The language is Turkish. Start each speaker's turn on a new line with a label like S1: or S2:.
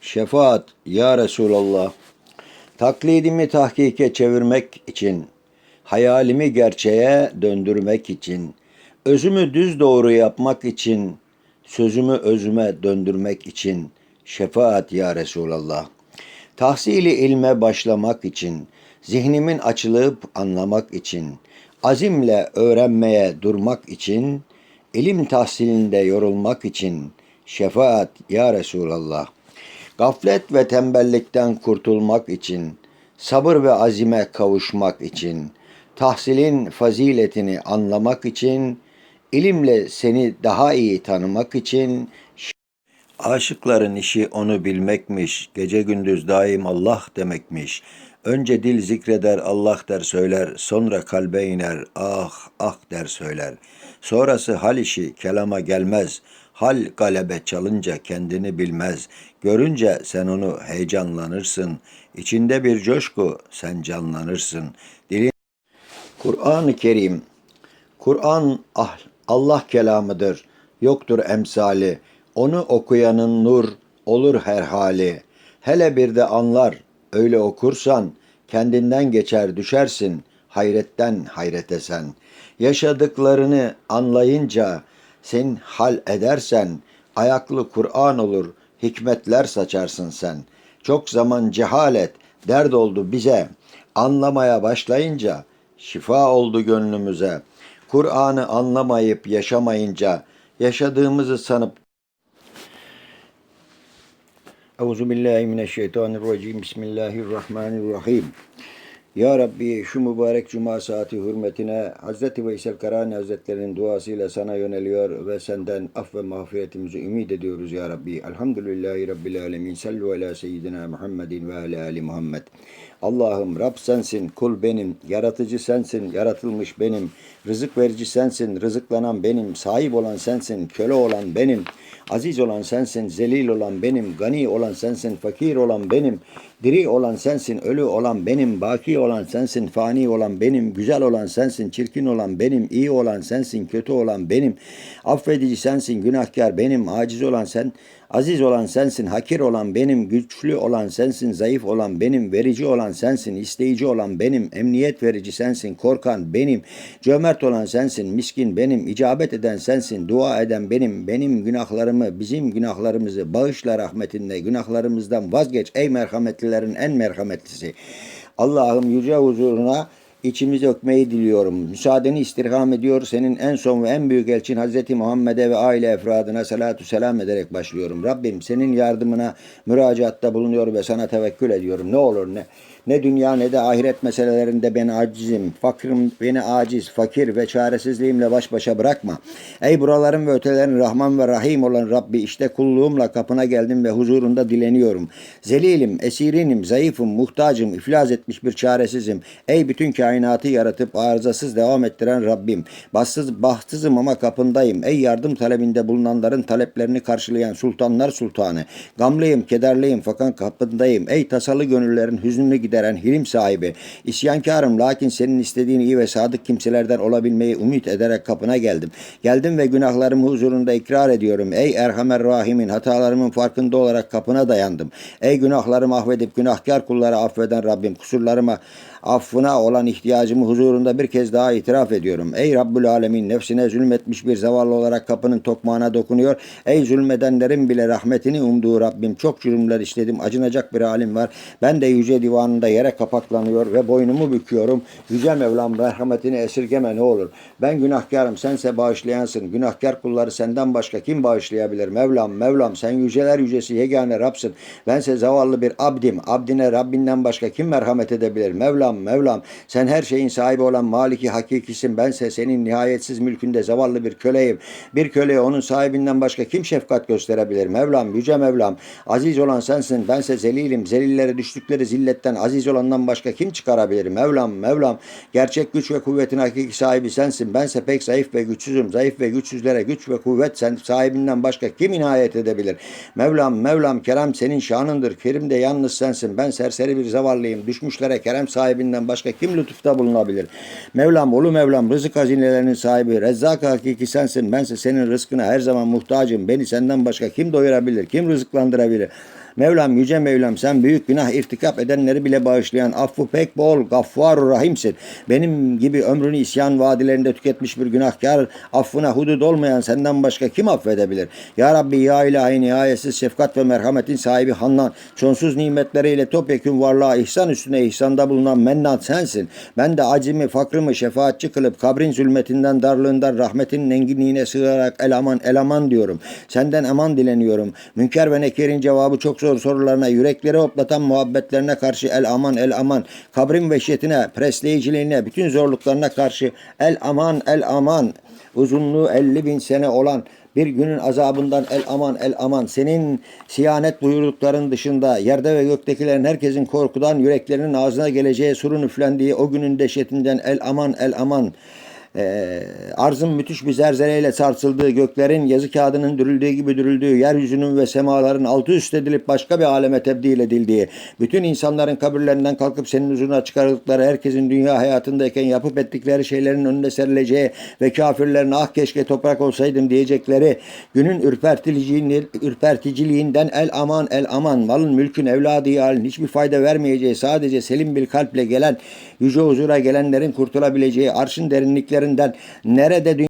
S1: Şefaat ya Resulallah. Taklidimi tahkike çevirmek için, hayalimi gerçeğe döndürmek için, özümü düz doğru yapmak için, sözümü özüme döndürmek için şefaat ya Resulallah. Tahsili ilme başlamak için, zihnimin açılıp anlamak için, azimle öğrenmeye durmak için, ilim tahsilinde yorulmak için şefaat ya Resulallah. Gaflet ve tembellikten kurtulmak için, sabır ve azime kavuşmak için, tahsilin faziletini anlamak için, ilimle seni daha iyi tanımak için, Aşıkların işi onu bilmekmiş, gece gündüz daim Allah demekmiş. Önce dil zikreder, Allah der söyler, sonra kalbe iner, ah ah der söyler. Sonrası hal işi, kelama gelmez. Hal galebe çalınca kendini bilmez. Görünce sen onu heyecanlanırsın. İçinde bir coşku, sen canlanırsın. Dilin Kur'an-ı Kerim Kur'an ah- Allah kelamıdır. Yoktur emsali. Onu okuyanın nur olur her hali. Hele bir de anlar. Öyle okursan kendinden geçer düşersin. Hayretten hayrete sen. Yaşadıklarını anlayınca sen hal edersen ayaklı Kur'an olur. Hikmetler saçarsın sen. Çok zaman cehalet dert oldu bize. Anlamaya başlayınca şifa oldu gönlümüze. Kur'an'ı anlamayıp yaşamayınca yaşadığımızı sanıp Euzu. Bismillahirrahmanirrahim. Ya Rabbi şu mübarek cuma saati hürmetine Hazreti Veysel Karani Hazretleri'nin duasıyla sana yöneliyor ve senden af ve mağfiretimizi ümit ediyoruz ya Rabbi. Elhamdülillahi Rabbil alemin. Sallu ala seyyidina Muhammedin ve ala ali Muhammed. Allah'ım Rab sensin, kul benim, yaratıcı sensin, yaratılmış benim, rızık verici sensin, rızıklanan benim, sahip olan sensin, köle olan benim, aziz olan sensin, zelil olan benim, gani olan sensin, fakir olan benim, diri olan sensin, ölü olan benim, baki olan sensin, fani olan benim, güzel olan sensin, çirkin olan benim, iyi olan sensin, kötü olan benim, affedici sensin, günahkar benim, aciz olan sen, Aziz olan sensin, hakir olan benim, güçlü olan sensin, zayıf olan benim, verici olan sensin, isteyici olan benim, emniyet verici sensin, korkan benim, cömert olan sensin, miskin benim, icabet eden sensin, dua eden benim, benim günahlarımı, bizim günahlarımızı bağışla rahmetinle, günahlarımızdan vazgeç ey merhametlilerin en merhametlisi. Allah'ım yüce huzuruna içimizi ökmeyi diliyorum. Müsaadeni istirham ediyor. Senin en son ve en büyük elçin Hazreti Muhammed'e ve aile efradına salatu selam ederek başlıyorum. Rabbim senin yardımına müracaatta bulunuyor ve sana tevekkül ediyorum. Ne olur ne ne dünya ne de ahiret meselelerinde ben acizim. Fakirim beni aciz, fakir ve çaresizliğimle baş başa bırakma. Ey buraların ve ötelerin Rahman ve Rahim olan Rabbi işte kulluğumla kapına geldim ve huzurunda dileniyorum. Zelilim, esirinim, zayıfım, muhtacım, iflas etmiş bir çaresizim. Ey bütün kainatı yaratıp arızasız devam ettiren Rabbim. Bahtsız, bahtsızım ama kapındayım. Ey yardım talebinde bulunanların taleplerini karşılayan sultanlar sultanı. Gamlıyım, kederliyim fakat kapındayım. Ey tasalı gönüllerin hüznünü gideren hilim sahibi. İsyankarım lakin senin istediğin iyi ve sadık kimselerden olabilmeyi umut ederek kapına geldim. Geldim ve günahlarımı huzurunda ikrar ediyorum. Ey Erhamer Rahimin hatalarımın farkında olarak kapına dayandım. Ey günahlarımı affedip günahkar kulları affeden Rabbim kusurlarıma affına olan ihtiyacımı huzurunda bir kez daha itiraf ediyorum. Ey Rabbül Alemin nefsine zulmetmiş bir zavallı olarak kapının tokmağına dokunuyor. Ey zulmedenlerin bile rahmetini umduğu Rabbim çok cürümler işledim. Acınacak bir halim var. Ben de yüce divanında yere kapaklanıyor ve boynumu büküyorum. Yüce Mevlam merhametini esirgeme ne olur. Ben günahkarım sense bağışlayansın. Günahkar kulları senden başka kim bağışlayabilir? Mevlam Mevlam sen yüceler yücesi yegane Rabsın. Bense zavallı bir abdim. Abdine Rabbinden başka kim merhamet edebilir? Mevlam Mevlam sen her şeyin sahibi olan maliki hakikisin. Bense senin nihayetsiz mülkünde zavallı bir köleyim. Bir köleye onun sahibinden başka kim şefkat gösterebilir? Mevlam yüce Mevlam aziz olan sensin. Bense zelilim. Zelillere düştükleri zilletten aziz olandan başka kim çıkarabilir? Mevlam Mevlam gerçek güç ve kuvvetin hakiki sahibi sensin. Bense pek zayıf ve güçsüzüm. Zayıf ve güçsüzlere güç ve kuvvet sen sahibinden başka kim inayet edebilir? Mevlam Mevlam kerem senin şanındır. Kerim de yalnız sensin. Ben serseri bir zavallıyım. Düşmüşlere kerem sahibinden başka kim lütufta bulunabilir? Mevlam, ulu Mevlam, rızık hazinelerinin sahibi, rezzak hakiki sensin. Bense senin rızkına her zaman muhtacım. Beni senden başka kim doyurabilir, kim rızıklandırabilir? Mevlam yüce Mevlam sen büyük günah irtikap edenleri bile bağışlayan affı pek bol gaffar rahimsin. Benim gibi ömrünü isyan vadilerinde tüketmiş bir günahkar affına hudud olmayan senden başka kim affedebilir? Ya Rabbi ya ilahi nihayetsiz şefkat ve merhametin sahibi Hannan sonsuz nimetleriyle topyekun varlığa ihsan üstüne ihsanda bulunan mennan sensin. Ben de acimi fakrımı şefaatçi kılıp kabrin zulmetinden darlığından rahmetin enginliğine sığarak el aman el aman diyorum. Senden eman dileniyorum. Münker ve nekerin cevabı çok zor sorularına yürekleri hoplatan muhabbetlerine karşı el aman el aman. Kabrin vehşetine, presleyiciliğine, bütün zorluklarına karşı el aman el aman. Uzunluğu 50 bin sene olan bir günün azabından el aman el aman. Senin siyanet buyurdukların dışında yerde ve göktekilerin herkesin korkudan yüreklerinin ağzına geleceği surun üflendiği o günün dehşetinden el aman el aman. Ee, arzın müthiş bir zelzeleyle sarsıldığı, göklerin yazı kağıdının dürüldüğü gibi dürüldüğü, yeryüzünün ve semaların altı üst edilip başka bir aleme tebdil edildiği, bütün insanların kabirlerinden kalkıp senin huzuruna çıkarıldıkları, herkesin dünya hayatındayken yapıp ettikleri şeylerin önüne serileceği ve kafirlerin ah keşke toprak olsaydım diyecekleri, günün ürperticiliğinden el aman el aman, malın mülkün evladı halin hiçbir fayda vermeyeceği, sadece selim bir kalple gelen, yüce huzura gelenlerin kurtulabileceği, arşın derinliklerinden nerede